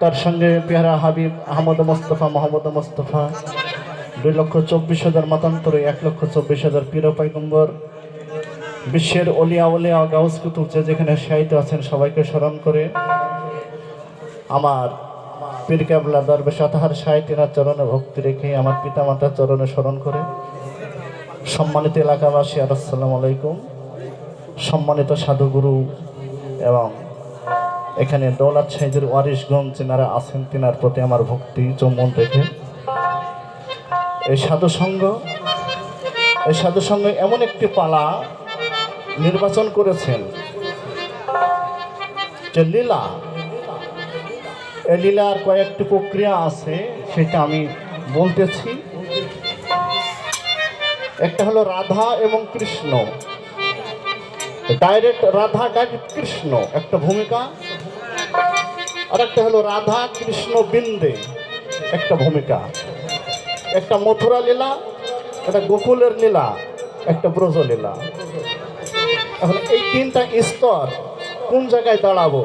তার সঙ্গে পেহারা হাবিব, আহমদ মোস্তফা, মোহাম্মদ মোস্তফা, দুই লক্ষ চব্বিশ হাজার মতান্তরে এক লক্ষ চব্বিশ হাজার পিরো পাইগম্বর। বিশ্বের অলিয়া অলিয়া গাউস কুতুব যে যেখানে সাহিত্য আছেন সবাইকে স্মরণ করে। আমার পীর কাবলা দরবেশ আতাহার সাহিত্যের চরণে ভক্তি রেখে আমার পিতামাতার চরণে স্মরণ করে। সম্মানিত এলাকাবাসী আর আসসালামু আলাইকুম। সম্মানিত সাধুগুরু এবং এখানে দৌলত সাহিদের ওয়ারিশগঞ্জ যেনারা আছেন, তিনার প্রতি আমার ভক্তি চুম্বন রেখে। এই সাধু সঙ্গ এই সাধু সঙ্গ এমন একটি পালা নির্বাচন করেছেন যে লীলা এই লীলার কয়েকটি প্রক্রিয়া আছে, সেটা আমি বলতেছি। একটা হলো রাধা এবং কৃষ্ণ। ডাইরেক্ট রাধা ডাইরেক্ট কৃষ্ণ, একটা ভূমিকা। আর একটা হলো রাধা কৃষ্ণ বিন্দে। একটা ভূমিকা। একটা মথুরা লীলা, একটা গোকুলের লীলা, একটা ব্রজ লীলা। এখন এই তিনটা স্তর কোন জায়গায় দাঁড়াবো,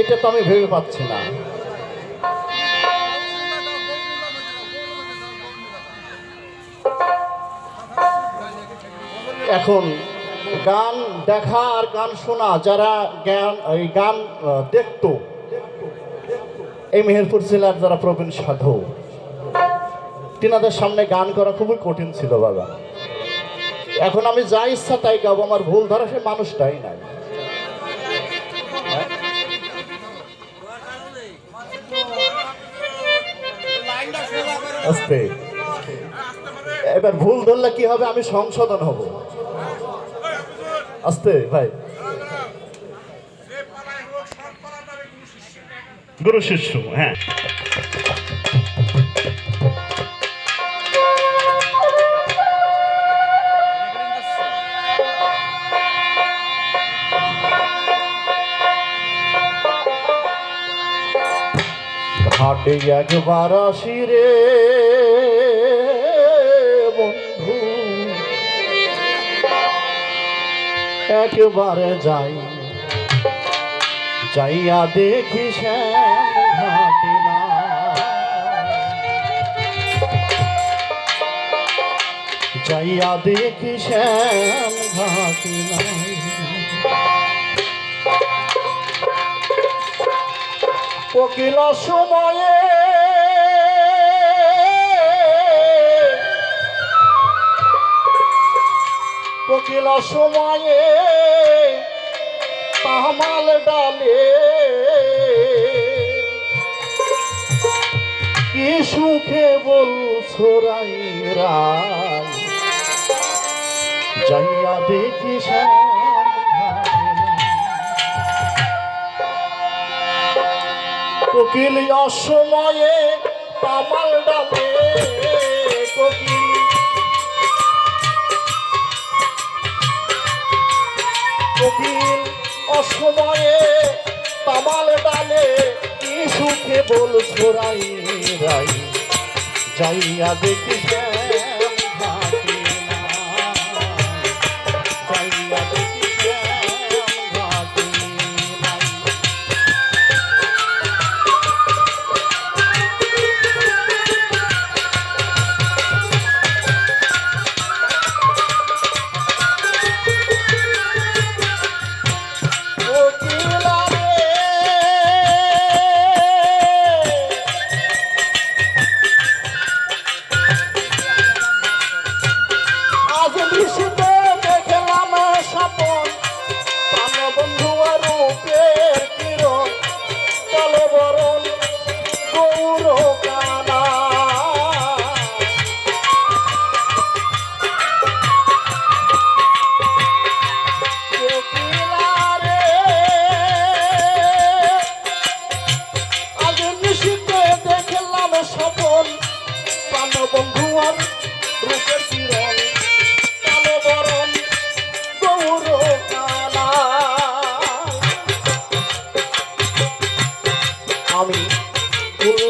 এটা তো আমি ভেবে পাচ্ছি না। এখন গান দেখা আর গান শোনা যারা গান আহ, দেখতো এই মেহেরপুর জেলার যারা প্রবীণ সাধু তিনাদের সামনে গান করা খুবই কঠিন ছিল বাবা। এখন আমি যা ইচ্ছা তাই গাবো আমার ভুল ধরা সে মানুষটাই নাই। এবার ভুল ধরলে কি হবে? আমি সংশোধন হব। আস্তে ভাই। গুরু শিষ্য হ্যাঁ। ঘাটে একবার আসি রে একবারে যাই। যাইয়া দেখি না যাইয়া দেখি শ্যাম ঘাটে সময়ে সময়ে তামাল ডালে। কি সুখে বলছো রাই দেখি কোকিল অসময়ে তামাল ডালে কোকিল কোকিল অসময়ে তামাল ডালে কি সুখে বল ছোড়াই রাই যাইয়া দেখি Nós vamos enxergar. আমি ফুল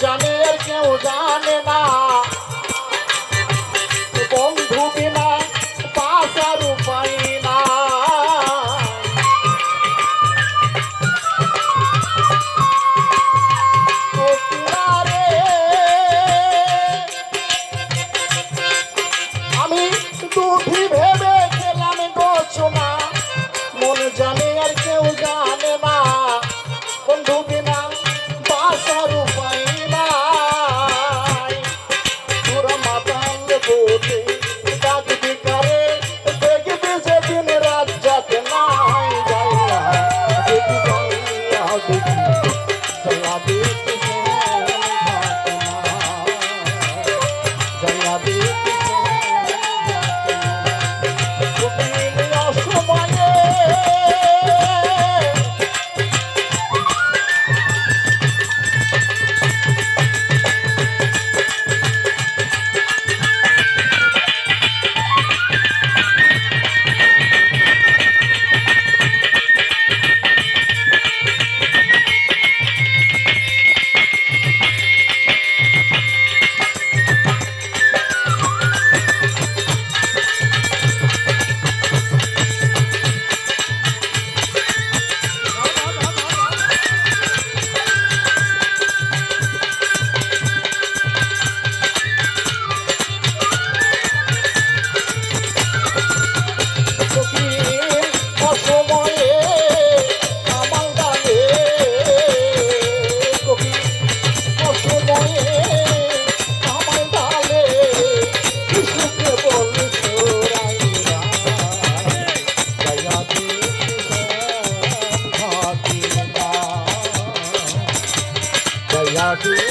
জানে আর কেউ জানে না। Thank you.